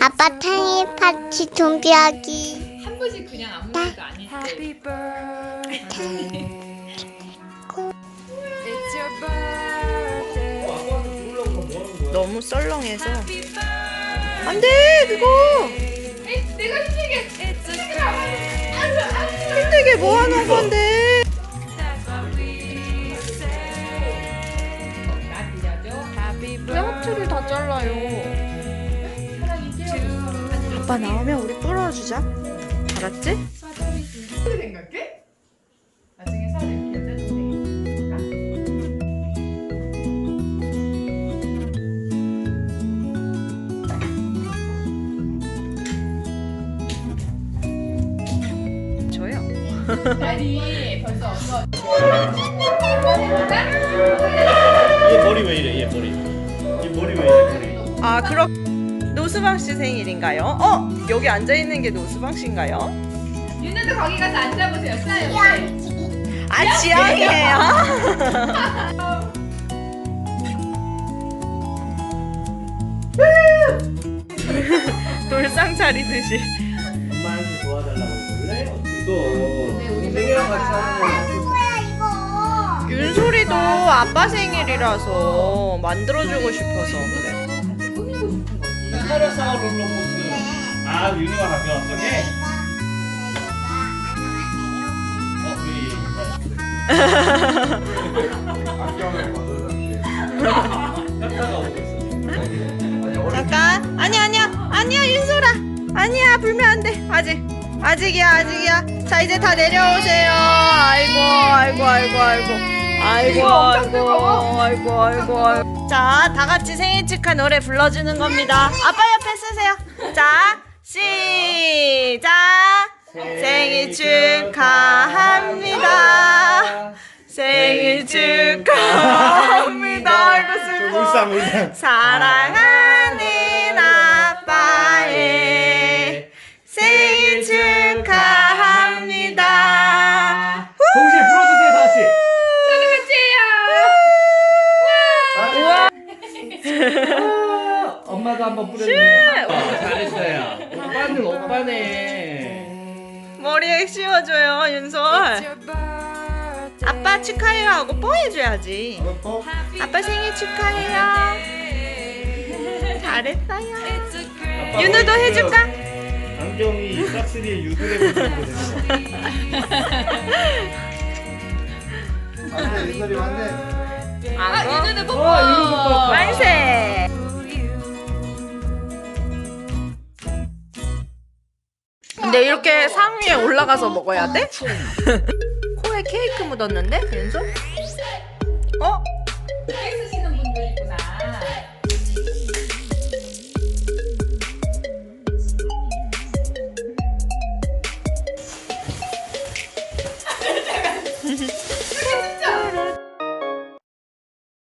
아빠 생일 파티 준비하기. 한 번씩 그냥 아무 말도 안 했대. Happy birthday. It's your birthday. 너무 썰렁해서. 안돼 그거 에이, 내가 힘들게. 힘들게 모아놓은 건데 That's what we say. 나 드려줘. Happy 왜 합체를 다 잘라요. 아빠 나오면 우리 뿌려주자 알았지? 생각해? 나중에? 저요 날이 벌써 없어. 얘 머리 왜 이래? 얘 머리. 얘 머리 왜 이래? 머리. 아 그럼 노스방 씨 생일인가요? 어 여기 앉아 있는 게 노스방 씨인가요? 윤혜도 거기 가서 앉아보세요. 옆에. 아 지영이에요. 돌상 차리듯이. 엄마한테 도와달라고 그래? 이거 우리 동생이랑 같이 하는 거. 뭐야 이거? 윤소리도 아빠 생일이라서 만들어주고 싶어서 그래. 카라사 롤러코스. 아 윤우가 가져왔어 걔? 어 그래. 깎다가 오고 있어. 잠깐. 아니야 아니야 아니야 윤소라. 아니야 불면 안 돼. 아직 아직이야 아직이야. 자 이제 다 내려오세요. 아이고 아이고 아이고 아이고. 아이고 아이고 아이고 아이고 아이고. 자, 다 같이 생일 축하 노래 불러주는 겁니다. 아빠 옆에 쓰세요. 자, 시작. 생일 축하합니다. 생일 축하합니다. 이거 슬퍼. 울상 울상. 사랑하는 엄마도 한번 뿌려주세요. 어, 잘했어요. 오빠는 오빠네. 머리에 씌워줘요, 윤솔. 아빠 축하해요 하고 뽀해줘야지. Happy 아빠 생일 축하해요. 잘했어요. 윤우도 해줄까? 안경이 싹쓸이의 유드레 보는 되는 안돼 윤설이 왔네 아, 윤혜도 뽀뽀. 거. 와 이거 봐. 만세. 근데 이렇게 상 위에 올라가서 먹어야 돼? 코에 케이크 묻었는데, 윤솔? 어?